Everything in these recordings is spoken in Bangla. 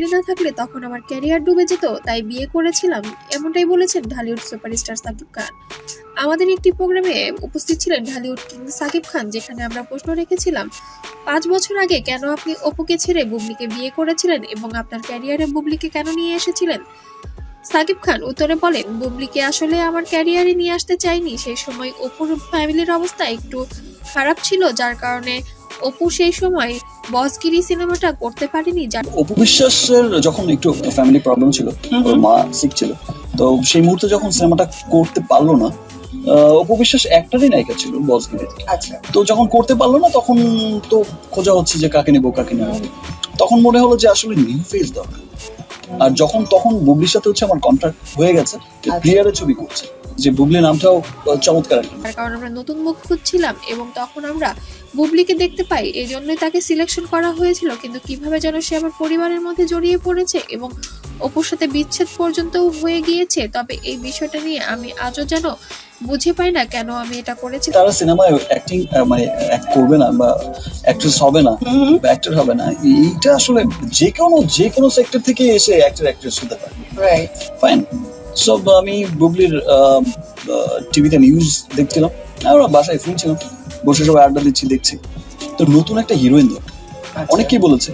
বুবলি না থাকলে তখন আমার ক্যারিয়ার ডুবে যেত, তাই বিয়ে করেছিলাম, এমনটাই বলেছেন ঢালিউড সুপারস্টার সাকিব খান। আমাদের একটি প্রোগ্রামে উপস্থিত ছিলেন ঢালিউড কিং সাকিব খান, যেখানে আমরা প্রশ্ন রেখেছিলাম, পাঁচ বছর আগে কেন আপনি অপুকে ছেড়ে বুবলিকে বিয়ে করেছিলেন এবং আপনার ক্যারিয়ারে বুবলিকে কেন নিয়ে এসেছিলেন? সাকিব খান উত্তরে বলেন, বুবলিকে আসলে আমার ক্যারিয়ারে নিয়ে আসতে চাইনি, সেই সময় অপুর ফ্যামিলির অবস্থা একটু খারাপ ছিল, যার কারণে অপু সেই সময় বসগিরি সিনেমাটা করতে পারেনি যার অপু যখন একটু ফ্যামিলি প্রবলেম ছিল ওর মা সিক ছিল তো সেই মুহূর্তে যখন সিনেমাটা করতে পারল না আহ, অপু বিশ্বাস একটারই নায়িকা ছিল বসগিরিতে আচ্ছা। তো যখন করতে পারল না তখন তো খোঁজা হচ্ছে যে কাকে নেব কাকে নেব। তখন মনে হলো যে আসলে নিউ ফেস দরকার। আর যখন তখন বুবলির সাথে হচ্ছে আমার কন্ট্রাক্ট হয়ে গেছে প্লেয়ারের ছবি করছে। যে বুবলি নামটাও চমৎকার তার কারণ আমরা নতুন মুখ খুঁজছিলাম এবং তখন আমরা বুবলিকে দেখতে পাই এই জন্যই তাকে সিলেকশন করা হয়েছিল কিন্তু কীভাবে যেন সে আমার পরিবারের মধ্যে জড়িয়ে পড়েছে এবং অপুর সাথে বিচ্ছেদ পর্যন্তও হয়ে গিয়েছে। তবে এই বিষয়টা নিয়ে আমি আজও যেন বুঝে পাই না কেন আমি এটা করেছি। তারা সিনেমায় অ্যাক্টিং মানে অ্যাক্ট করবে না বা অ্যাক্ট্রেস হবে না বা অ্যাক্টর হবে না এইটা আসলে যে কোনো যে কোনো সেক্টর থেকে এসে অ্যাক্টর অ্যাক্ট্রেস হতে পারে। রাইট ফাইন সো আমি বুবলির টিভিতে নিউজ দেখছিলাম। আমরা বাসায় ফ্রি ছিলাম বসে সবাই আড্ডা দিচ্ছি দেখছি। তো নতুন একটা হিরোইন দরকার। অনেকেই বলেছে।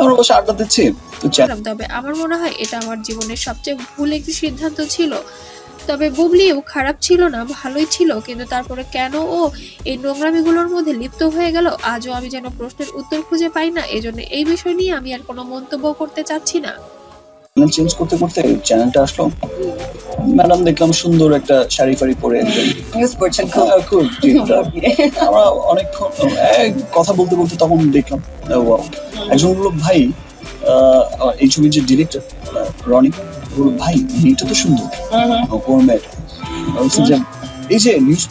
আমরা বসে আড্ডা দিচ্ছি। তো তবে আমার মনে হয় এটা আমার জীবনের সবচেয়ে ভুল একটি সিদ্ধান্ত ছিল। তবে বুবলিও খারাপ ছিল না ভালোই ছিল। কিন্তু তারপরে কেন ও এই নোংরামিগুলোর মধ্যে লিপ্ত হয়ে গেল আজও আমি যেন প্রশ্নের উত্তর খুঁজে পাই না। এজন্য এই বিষয় নিয়ে আমি আর কোনো মন্তব্য করতে চাচ্ছি না। চেঞ্জ করতে করতে চ্যানেলটা আসলো। ম্যাডাম দেখলাম সুন্দর একটা শাড়ি ফাড়ি পরে করছেন খুব। আমরা অনেকক্ষণ কথা বলতে বলতে তখন দেখলাম একজন বলল ভাই আহ, এই ছবির যে ডিরেক্টর রনি বলল ভাই মেয়েটা তো সুন্দর। কোন মেয়েটা এই যে নিউজ